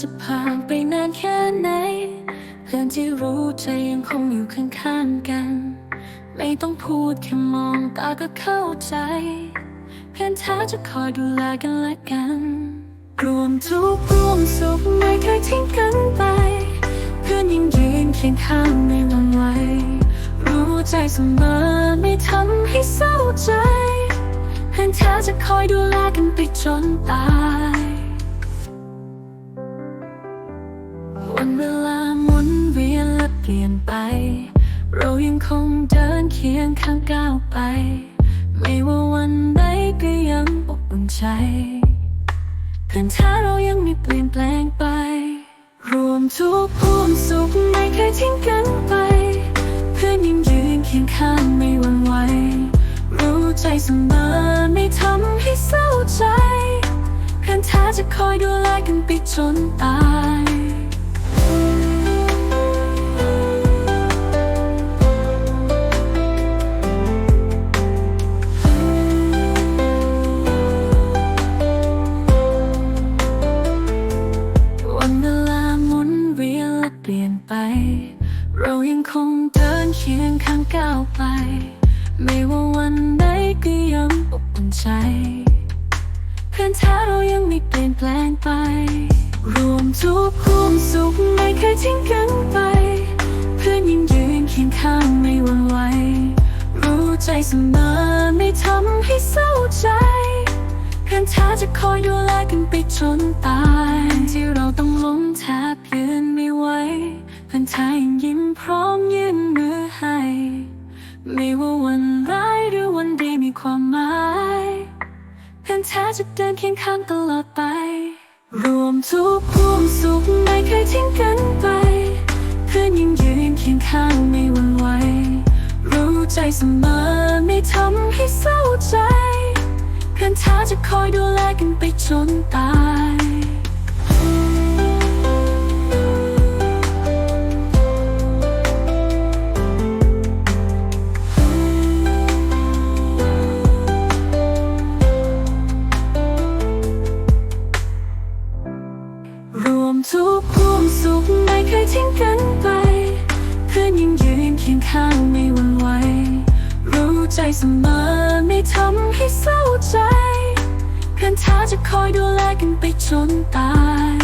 จะผ่านไปนานแค่ไหน เพื่อนที่รู้ใจยังคงอยู่ข้างๆกัน ไม่ต้องพูดแค่มองตาก็เข้าใจ เพื่อนท้าจะคอยดูแลกันและกัน รวมทุกข์รวมสุขไม่เคยทิ้งกันไป เพื่อนยังยืนเคียงข้างในวันไหวรู้ใจเสมอไม่ทำให้เศร้าใจ เพื่อนท้าจะคอยดูแลกันไปจนตาย วันเวลาหมุนเวียนและเปลี่ยนไป เรายังคงเดินเคียงข้างก้าวไป ไม่ว่าวันใดก็ยังอบอุ่นใจเพื่อนท้าเรายังไม่เปลี่ยนแปลงไป รวมทุกข์ร่วมสุขไม่เคยทิ้งกันไป เพื่อนยังยืนเคียงข้างไม่หวั่นไหวรู้ใจเสมอไม่ทำให้เศร้าใจเพื่อนท้าจะคอยดูแลกันไปจนตาย เรายังคงเดินเคียงข้างก้าวไป ไม่ว่าวันใดก็ยังอบอุ่นใจ เพื่อนแท้เรายังไม่เปลี่ยนแปลงไป รวมทุกข์รวมสุขไม่เคยทิ้งกันไป เพื่อนยังยืนเคียงข้างไม่หวั่นไหว รู้ใจเสมอไม่ทำให้เศร้าใจ เพื่อนแท้จะคอยดูแลกันไปจนตายที่เราต้องล้ม พร้อมยื่นมือให้ ไม่ว่าวันร้ายหรือวันดีมีความหมายเพื่อนแท้จะเดินเคียงข้างตลอดไป รวมทุกข์รวมสุขไม่เคยทิ้งกันไป เพื่อนยังยืนเคียงข้างไม่หวั่นไหวรู้ใจเสมอไม่ทำให้เศร้าใจ เพื่อนแท้จะคอยดูแลกันไปจนตาย ยังยืนเคียงข้างไม่หวั่นไหวรู้ใจเสมอไม่ทำให้เศร้าใจเพื่อนท้าจะคอยดูแลกันไปจนตาย